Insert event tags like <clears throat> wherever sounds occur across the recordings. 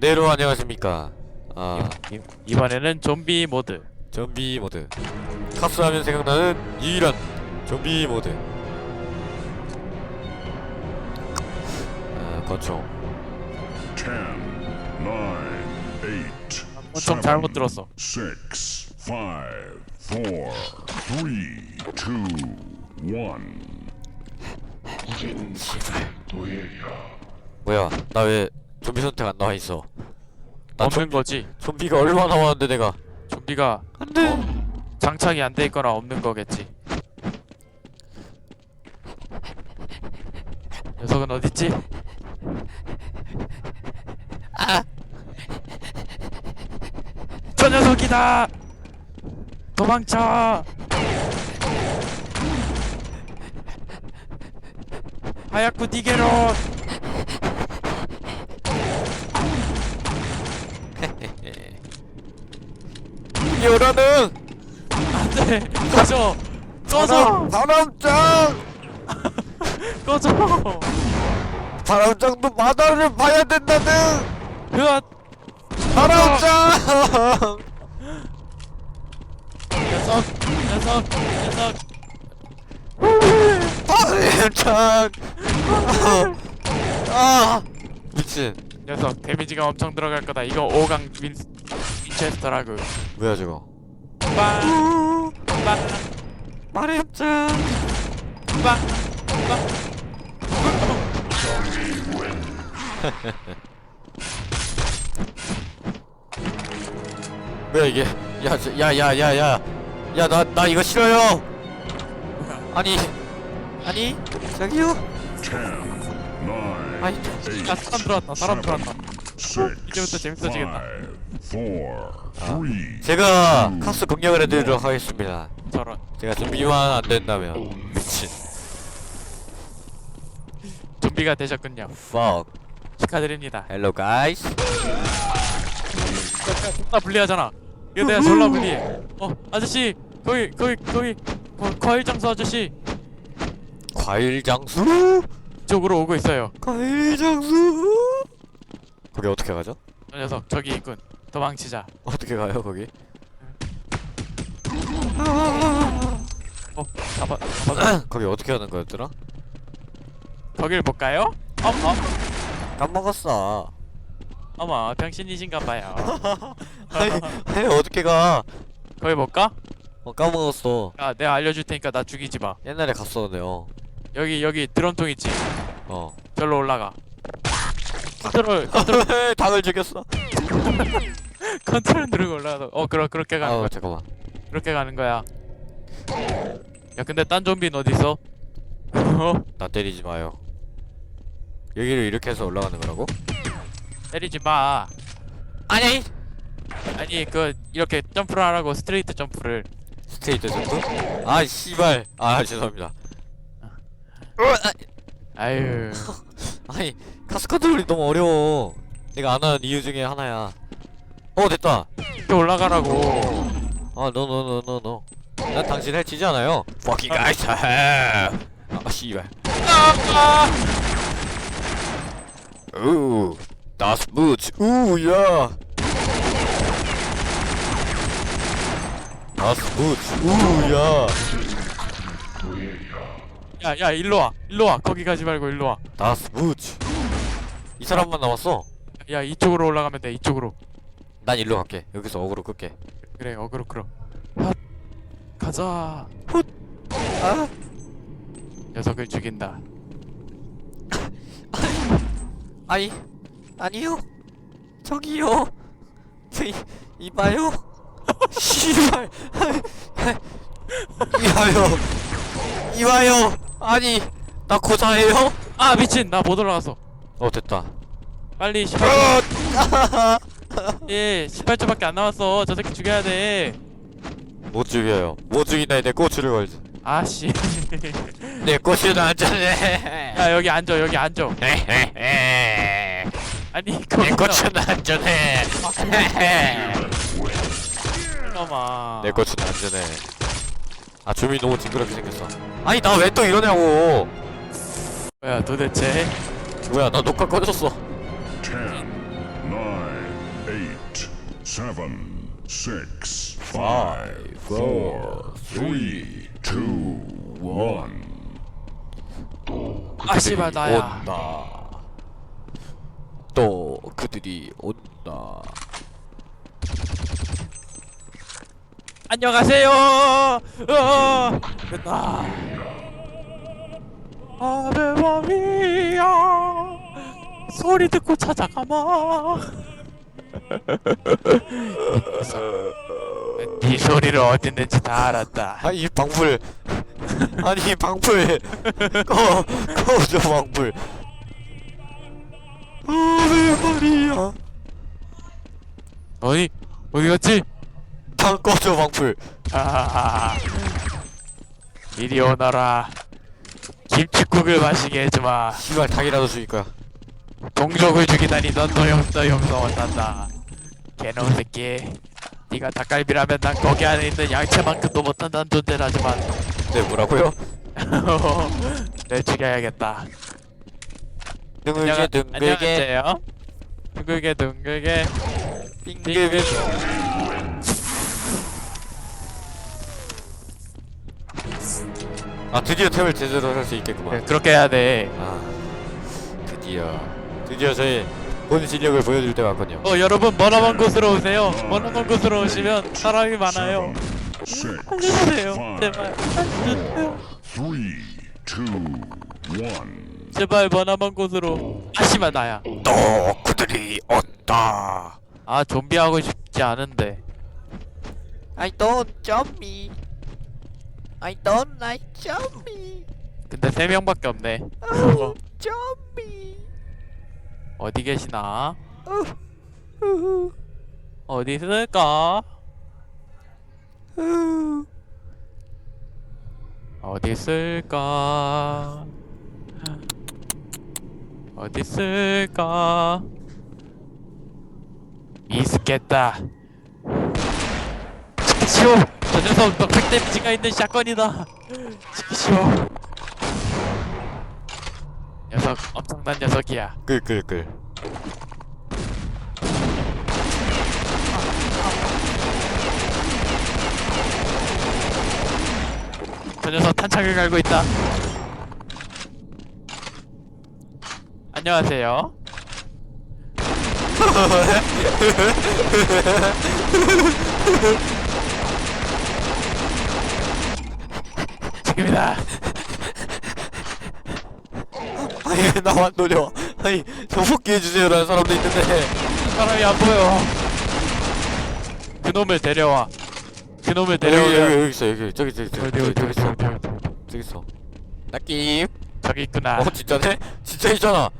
네 여러분 안녕하십니까. 아 이, 이번에는 좀비 모드. 좀비 모드. 카스 하면 생각나는 유일한 좀비 모드. 아 권총. 10, 9, 8, 엄청 잘못 들었어. 6, 5, 4, 3, 2, 1. 뭐야? 나왜 좀비 선택 안 나와 있어 나 없는 거지 좀비가 얼마 남았는데 내가 좀비가 안돼 장착이 안 돼 있거나 없는 거겠지 녀석은 어딨지? 아! 저 녀석이다! 도망쳐! 하야쿠 니게로! 열하는 안돼! 꺼져! 꺼져! 바람장 <laughs> 꺼져! 바람장도 바다를 봐야 된다는 으앗! 바람장 녀석! 녀석! 녀석! 바람장 아 미친 녀석 데미지가 엄청 들어갈 거다. 이거 5강 윈, 윈체스터라고 뭐야 저거? 빵! 빵! 바람장 빵! 빵! 뭐야 이게? 야야야 야 야. 야 나 나 이거 싫어요. 아니 아니? 저기요? 10, 9, 아이 야 사람 들어왔다 사람 들어왔다. 6, 이제부터 재밌어지겠다. 5, 4, 3, 제가 카스 공략을 해드리도록 하겠습니다. 저런. 제가 준비만 안 된다면. 미친. 좀비가 되셨군요. Fuck. 축하드립니다. Hello guys. 존나 불리하잖아. 이거 내가 졸라 불리해. 어 아저씨 거기 거기 거기 거, 과일 장수 아저씨. 과일 장수 이쪽으로 오고 있어요 과일 장수 거기 어떻게 가죠? 저 녀석 저기 있군 도망치자 어떻게 가요 거기? 어 잡아 잡아 <clears throat> 거기 어떻게 하는 거였더라? 거길 볼까요? 어머 까먹었어 어머 병신이신가 봐요 <laughs> 아니, 아니 어떻게 가? 거기 볼까? 어 까먹었어 야 내가 알려줄 테니까 나 죽이지 마 옛날에 갔었는데요 여기 여기 드럼통 있지? 어. 절로 올라가. 컨트롤 컨트롤. <laughs> 닭을 죽였어? <laughs> 컨트롤 누르고 올라가서 어 그러 그렇게 가는 아 거야. 잠깐만. 그렇게 가는 거야. 야 근데 딴 좀비는 어디 있어? <laughs> 어? 나 때리지 마요. 여기를 이렇게 해서 올라가는 거라고? 때리지 마. 아니! 아니 그 이렇게 점프를 하라고 스트레이트 점프를. 스테이트 점프? 아 씨발. 아 죄송합니다. 어, 아, 아유. <laughs> 아니 카스 컨트롤이 너무 어려워. 내가 안 하는 이유 중에 하나야. 어 됐다. 이렇게 올라가라고. 아 노노노노노 난 당신 해치지 않아요. Fucking guys 아 씨발. 우 다스 부츠 우야 다스 부츠 우야 야야 일로 와. 일로 와. 거기 가지 말고 일로와. 다스 부츠 이 사람만 남았어? 야 이쪽으로 올라가면 돼. 이쪽으로. 난 일로 갈게. 여기서 어그로 끌게. 그래 어그로 끌어. 헛 가자. 아. 녀석을 죽인다. 아니 아니요. 저기요. 이, 이봐요. 씨발. <laughs> 이봐요. 이봐요 아니 나 고자예요? 아 미친. 나 못 올라갔어 어 됐다. 빨리 18초 <laughs> 예 18초밖에 안 남았어. 저 새끼 죽여야 돼. 못 죽여요. 못 죽이나 내 고추를 걸지. 아씨. <laughs> 내 고추는 안 전해 야 여기 앉아 여기 앉아. <laughs> 아니 내 거기 고추는 안 전해 잠깐만. 내 고추는 안 전해 아 줌이 너무 징그럽게 생겼어 아니 나 왜 또 이러냐고 뭐야 도대체 뭐야 나 녹화 꺼졌어 10, nine, eight, seven, six, five, four, three, two, one. 아 씨발 나야 온다. 또 그들이 온다. 안녕하세요 어 됐다 아베마미야 소리 듣고 찾아가마 <laughs> 네 소리를 어디 있는지 다 알았다 아이 방불. 아니 방불. 꺼 꺼져 방불. 아왜 말이야? 어디 어디 갔지? 방 꺼져 방불. 아, 이리 오너라. 김치국을 마시게 해주마. 씨발 닭이라도 죽일 거야. 동족을 죽이다니 넌 노용도 용서 못한다. 개놈 새끼. 네가 닭갈비라면 난 거기 안에 있는 양채만큼도 못한다는 존재라지만 네 뭐라고요? 내 <laughs> 죽여야겠다. 둥글게 둥글게 안녕하세요. 둥글게 둥글게 빙글빙 아 드디어 탭을 제대로 할 수 있겠구만. 네, 그렇게 해야 돼. 아 드디어 드디어 저희 본 실력을 보여줄 때가 왔군요. 어 여러분 머나먼 곳으로 오세요. 머나먼 곳으로 오시면 사람이 많아요. Five, 제발 one. 제발 머나먼 곳으로. 아 씨발 나야. 또 그들이 온다. 아 좀비 하고 싶지 않은데. I don't jump me. I don't like me. 근데 세 명밖에 없네. Oh, jump me. 어디 계시나? Uh, uh, 어디 있을까? uh. 어디 있을까? 어디 있을까? 미스겠다. 치키시오! 저 녀석 넉백 데미지가 있는 샷건이다. 치키시오. 녀석 엄청난 녀석이야. 끌끌끌. 저 녀석 탄창을 갈고 있다. 안녕하세요. <laughs> 지금이다. 아니 왜 나만 노려? 아니 저 복귀해 주세요라는 사람도 있는데. 사람이 안 보여. 그놈을 데려와. 그놈을 여기 여기 데려오면 여기 있어 여기 저기 저기 저기 어디 저기 어디 저기 있어. 저기 있어. 낙김. 저기 있구나. 어 진짜네? 진짜 있잖아.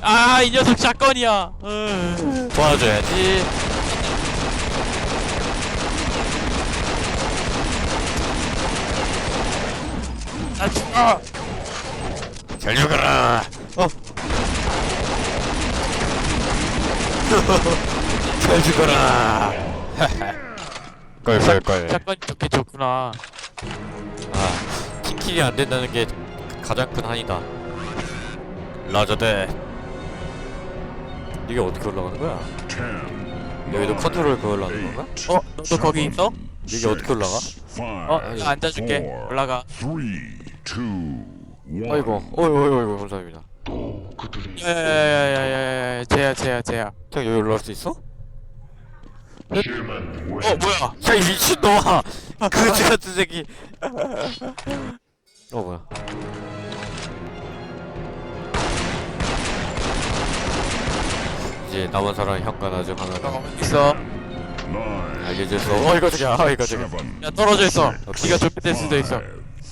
아 이 녀석 샷건이야. 으. 도와줘야지. <laughs> <laughs> 아 죽어. 잘 죽어라. 어. 잘 죽어라. 껄껄껄. 샷건이 좋게 좋구나. 아, 팀킬이 안 된다는 게 가장 큰 한이다. 라저대. 이게 어떻게 올라가는 거야? 여기도 컨트롤 그걸로 하는 건가? 어 너도 거기 있어? 이게 어떻게 올라가? 어 앉아줄게. 올라가. One. 아이고, 어이구, 어이구, 어이구, 감사합니다. 야야야야야야 쟤야 쟤야 쟤야. 형 여기 올라갈 수 있어? 어 뭐야? 야, 이 미친놈아! 그지 같은 새끼. 어, 뭐야. 이제 남은 사람 너 하나는 어디 있어? 알려줬어. 어, 이거 저기야, 어, 이거 저기. seven, 야 떨어져 있어. 오케이. 네가 좀비될 수도 있어.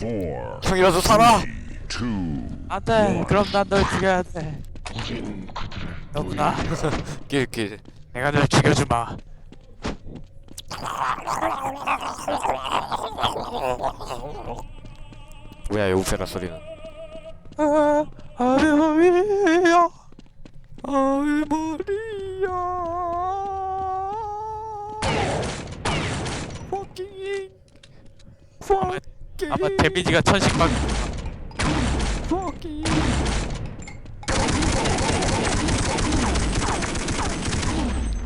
형이라도 살아! three, two, 안돼. 그럼 난 널 죽여야 돼. 너구나. 길, 길. 내가 널 죽여주마. 뭐야, 이 오페라 소리는. 아, 아베 마리아. 아이, 머리야. 포킹. 아마, 아마 데미지가 천씩만. 포킹.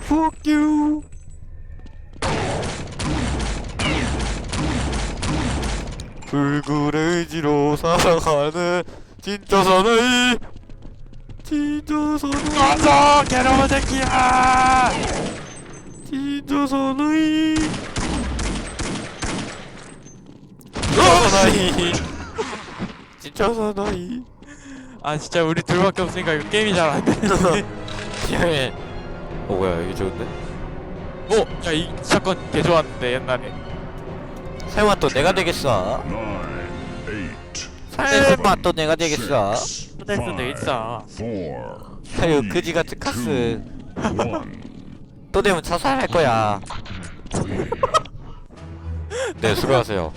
Fuck you 붉은 의지로 살아가는 진짜 사나이 진짜 사나이 꺼져 괴로운 새끼야 진짜 사나이 진짜 사나이 진짜 사나이 아 진짜 우리 둘밖에 없으니까 이거 게임이 잘 안 되는데 예. <laughs> 어 뭐야 이게 좋은데? 오! 야이 사건 개 좋았는데 옛날에 설마 또 내가 되겠어? nine, eight, 설마 또 내가 되겠어? 초대했을 때 있어 아유 그지 같은 카스 one. 또 되면 자살할 거야 네 수고하세요